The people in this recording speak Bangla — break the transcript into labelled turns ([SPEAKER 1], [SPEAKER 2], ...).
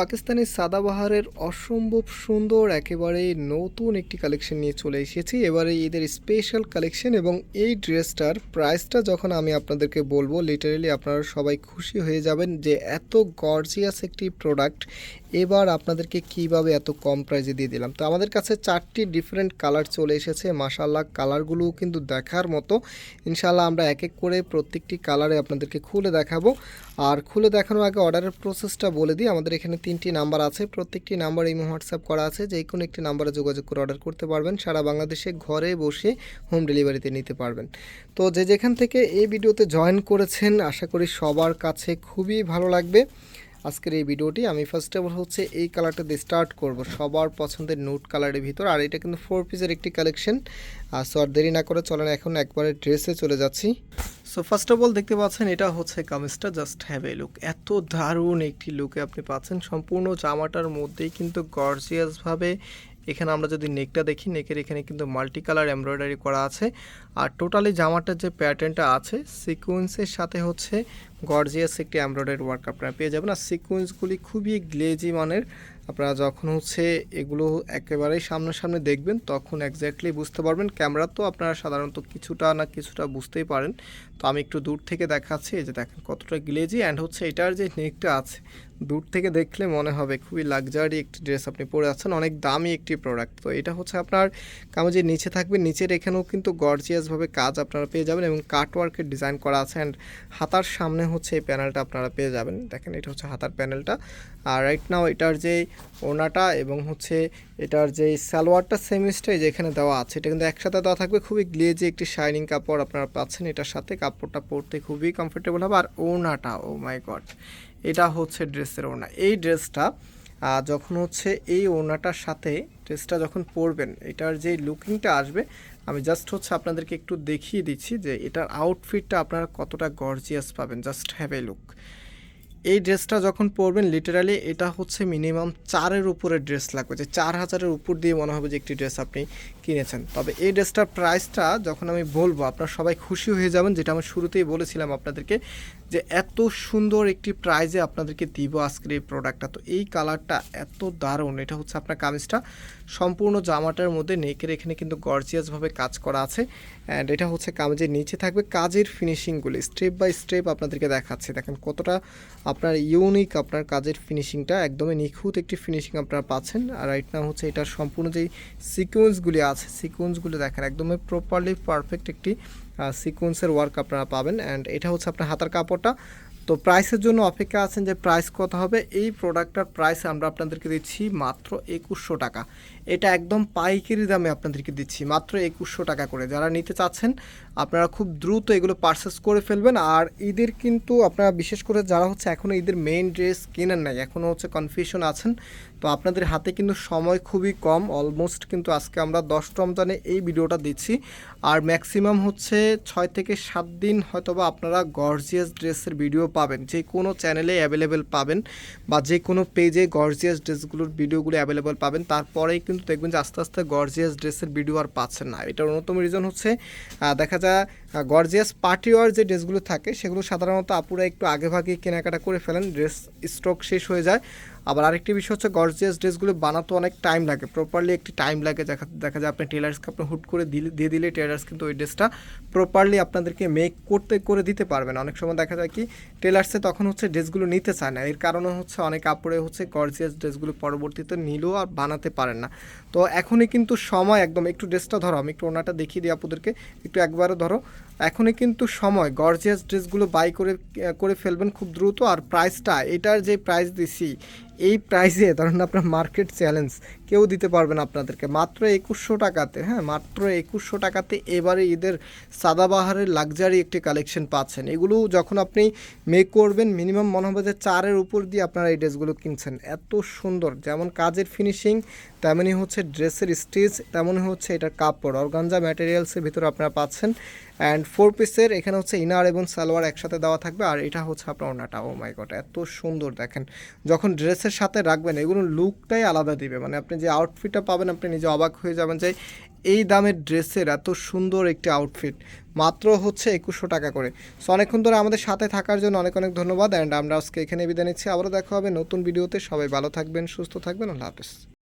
[SPEAKER 1] পাকিস্তানি সাদাবাহারের অসম্ভব সুন্দর, একেবারে নতুন একটি কালেকশন নিয়ে চলে এসেছি। এবারে এদের স্পেশাল কালেকশন এবং এই ড্রেসটার প্রাইসটা যখন আমি আপনাদেরকে বলব লিটারেলি আপনারা সবাই খুশি হয়ে যাবেন যে এত গর্জিয়াস একটি প্রোডাক্ট এবার আপনাদেরকে কীভাবে এত কম প্রাইজে দিয়ে দিলাম? তো আমাদের কাছে চারটি ডিফারেন্ট কালার চলে এসেছে। মাসাল্লাহ কালারগুলোও কিন্তু দেখার মতো। ইনশাল্লাহ আমরা এক এক করে প্রত্যেকটি কালারে আপনাদেরকে খুলে দেখাবো। আর খুলে দেখানোর আগে অর্ডারের প্রসেসটা বলে দিই। আমাদের এখানে তিনটি নাম্বার আছে। প্রত্যেকটি নাম্বার ইমো হোয়াটসঅ্যাপ করা আছে। যে কোনো একটি নাম্বারে যোগাযোগ করে অর্ডার করতে পারবেন। সারা বাংলাদেশে ঘরে বসে হোম ডেলিভারিতে নিতে পারবেন। তো যে যেখান থেকে এই ভিডিওতে জয়েন করেছেন, আশা করি সবার কাছে খুবই ভালো লাগবে। আজকের এই ভিডিওটি। আমি ফার্স্ট অফ অল হচ্ছে এই কালারটা দিয়ে স্টার্ট করব। সবার পছন্দের নোট কালারের ভিতর। আর এটা কিন্তু ফোর পিসের একটি কালেকশন আর সো আর দেরি না করে চলেন এখন একবারে ড্রেসে চলে যাচ্ছি। সো ফার্স্ট অফ অল দেখতে পাচ্ছেন, এটা হচ্ছে কামিজটা। জাস্ট হ্যাভ এ লুক এত দারুণ একটি লুকে আপনি পাচ্ছেন। সম্পূর্ণ জামাটার মধ্যেই কিন্তু গর্জিয়াসভাবে এখানে আমরা যদি নেকটা দেখি নেকের এখানে কিন্তু মাল্টি কালার এমব্রয়ডারি করা আছে। আর টোটালি জামাটার যে প্যাটার্নটা আছে সিকোয়েন্সের সাথে হচ্ছে গর্জিয়াস একটি এমব্রয়ডারি ওয়ার্ক আপনারা পেয়ে যাবেন। আর সিকোয়েন্সগুলি খুবই গ্লেজি মানের। আপনারা যখন হচ্ছে এগুলো একেবারেই সামনাসামনি দেখবেন, তখন এক্স্যাক্টলি বুঝতে পারবেন। ক্যামেরা তো আপনারা সাধারণত কিছুটা না কিছুটা বুঝতেই পারেন। তো আমি একটু দূর থেকে দেখাচ্ছি, এই যে দেখেন কতটা গ্লেজি। অ্যান্ড হচ্ছে এটার যে নেকটা আছে, দূর থেকে দেখলে মনে হবে খুবই লাক্সারি একটি ড্রেস আপনি পরে আছেন, অনেক দামি একটি প্রোডাক্ট তো এটা হচ্ছে আপনার কাগজের নিচে থাকবে। নিচের এখানেও কিন্তু গর্জিয়াসভাবে কাজ আপনারা পেয়ে যাবেন এবং কাটওয়ার্কের ডিজাইন করা আছে। অ্যান্ড হাতার সামনে হচ্ছে এই প্যানেলটা আপনারা পেয়ে যাবেন। দেখেন, এটা হচ্ছে হাতার প্যানেলটা আর রাইট নাও এটার যে ওনাটা এবং হচ্ছে এটার যে সালোয়ারটা সেম স্টাইল যেখানে দেওয়া আছে, এটা কিন্তু একসাথে দেওয়া থাকবে। খুবই গ্লেজি একটি শাইনিং কাপড় আপনারা পাচ্ছেন এটার সাথে। কাপড়টা পরতে খুবই কমফোর্টেবল হবে। আর ওনাটা ও মাই গড এটা হচ্ছে ড্রেসের ওনা এই ড্রেসটা যখন হচ্ছে এই ওনাটার সাথে ড্রেসটা যখন পরবেন, এটার যে লুকিংটা আসবে, আমি জাস্ট হচ্ছে আপনাদেরকে একটু দেখিয়ে দিচ্ছি যে এটার আউটফিটটা আপনারা কতটা গর্জিয়াস পাবেন জাস্ট হ্যাভ এ লুক এই ড্রেসটা যখন পরবেন লিটারালি এটা হচ্ছে মিনিমাম চারের উপরে ড্রেস লাগবে, যে চার হাজারের উপর দিয়ে মনে হবে যে একটি ড্রেস আপনি কিনেছেন। তবে এই ড্রেসটার প্রাইসটা যখন আমি বলব, আপনারা সবাই খুশি হয়ে যাবেন, যেটা আমি শুরুতেই বলেছিলাম আপনাদেরকে, যে এত সুন্দর একটি প্রাইজে আপনাদেরকে দিব আজকের এই প্রোডাক্টটা। তো এই কালারটা এত দারুণ, এটা হচ্ছে আপনার কামিজটা। সম্পূর্ণ জামাটার মধ্যে নেকের এখানে কিন্তু গর্জিয়াসভাবে কাজ করা আছে অ্যান্ড এটা হচ্ছে কামিজের নিচে থাকবে কাজের ফিনিশিংগুলি, স্টেপ বাই স্টেপ আপনাদেরকে দেখাচ্ছে। দেখেন কতটা আপনার ইউনিক আপনার কাজের ফিনিশিংটা, একদমই নিখুঁত একটি ফিনিশিং আপনারা পাচ্ছেন। আর রাইট না হচ্ছে এটার সম্পূর্ণ যেই সিকোয়েন্সগুলি আছে সিকোয়েন্সগুলি দেখেন, একদমই প্রপারলি পারফেক্ট একটি সিকোয়েন্সের ওয়ার্ক আপনারা পাবেন। অ্যান্ড এটা হচ্ছে আপনার হাতার কাপড়টা। তো প্রাইসের জন্য অপেক্ষা আছেন যে প্রাইস কত হবে? এই প্রোডাক্টটার প্রাইস আমরা আপনাদেরকে দিচ্ছি মাত্র একুশশো টাকা। এটা একদম পাইকারি দামে আপনাদেরকে দিচ্ছি, মাত্র একুশশো টাকা করে। যারা নিতে চাচ্ছেন, আপনারা খুব দ্রুত এগুলো পারচেস করে ফেলবেন। আর ঈদের কিন্তু আপনারা বিশেষ করে যারা হচ্ছে এখনও ঈদের মেইন ড্রেস কেনেন নাই এখনও হচ্ছে কনফিউশন আছেন, তো আপনাদের হাতে কিন্তু সময় খুবই কম। অলমোস্ট কিন্তু আজকে আমরা দশ রমজানে এই ভিডিওটা দিচ্ছি। আর ম্যাক্সিমাম হচ্ছে ছয় থেকে সাত দিন হয়তোবা আপনারা গর্জিয়াস ড্রেসের ভিডিও পাবেন। যে কোনো চ্যানেলে অ্যাভেলেবেল পাবেন বা যে কোনো পেজে গর্জিয়াস ড্রেসগুলোর ভিডিওগুলো অ্যাভেলেবেল পাবেন। তারপরেই কিন্তু দেখবেন যে আস্তে আস্তে গর্জিয়াস ড্রেসের ভিডিও আর পাচ্ছেন না। এটার অন্যতম রিজন হচ্ছে দেখা যায় গর্জিয়াস পার্টি ওয়ার যে ড্রেসগুলো থাকে, সেগুলো সাধারণত আপুরা একটু আগেভাগে কেনাকাটা করে ফেলেন। ড্রেস স্টক শেষ হয়ে যায়। আবার আরেকটি বিষয় হচ্ছে গর্জিয়াস ড্রেসগুলো বানাতে অনেক টাইম লাগে প্রপারলি একটি টাইম লাগে। দেখা দেখা যায় আপনি টেলার্সকে আপনি হুট করে দিলে, দিয়ে দিলে টেলার্স কিন্তু ওই ড্রেসটা প্রপারলি আপনাদেরকে মেক করতে, করে দিতে পারবেন অনেক সময় দেখা যায় কি টেলার্সে তখন হচ্ছে ড্রেসগুলো নিতে চায় না। এর কারণে হচ্ছে অনেক কাপড়ে হচ্ছে গর্জিয়াস ড্রেসগুলো পরবর্তীতে নিলেও আর বানাতে পারেন না। তো এখনই কিন্তু সময় একদম, একটু ড্রেসটা ধরো, আমি একটু ওনাটা দেখিয়ে দিই আপনাদেরকে, একটু একবারও ধরো। এখনই কিন্তু সময় গর্জিয়াস ড্রেসগুলো বাই করে করে ফেলবেন খুব দ্রুত। আর প্রাইসটা এটার যে প্রাইস দিছি এই প্রাইসে ধরেন আপনার মার্কেট চ্যালেঞ্জ কেউ দিতে পারবে না আপনাদেরকে। মাত্র একুশশো টাকাতে হ্যাঁ মাত্র একুশশো টাকাতে এবারে ঈদের সাদাবাহারের লাক্সারি একটি কালেকশন পাচ্ছেন। এগুলো যখন আপনি মেক করবেন মিনিমাম মনে হবে যে চারের উপর দিয়ে আপনারা এই ড্রেসগুলো কিনছেন। এত সুন্দর, যেমন কাজের ফিনিশিং তেমনই হচ্ছে ড্রেসের স্টিচ তেমনই হচ্ছে এটার কাপড়। অর্গানজা ম্যাটেরিয়ালসের ভিতরে আপনারা পাচ্ছেন। অ্যান্ড ফোর পিসের এখানে হচ্ছে ইনার এবং সালোয়ার একসাথে দেওয়া থাকবে। আর এটা হচ্ছে আপনার ওনাটা ও মাই গড এত সুন্দর দেখেন। যখন ড্রেসের সাথে রাখবেন, এগুলো লুকটাই আলাদা দিবে। মানে আপনি যে আউটফিটটা পাবেন, আপনি নিজে অবাক হয়ে যাবেন যে এই দামের ড্রেসের এত সুন্দর একটি আউটফিট মাত্র হচ্ছে একুশশো টাকা করে। সো অনেকক্ষণ ধরে আমাদের সাথে থাকার জন্য অনেক অনেক ধন্যবাদ। অ্যান্ড আমরা আজকে এখানে বিদায় নিচ্ছি। আবারও দেখা হবে নতুন ভিডিওতে সবাই ভালো থাকবেন, সুস্থ থাকবেন। আল্লাহ হাফেজ।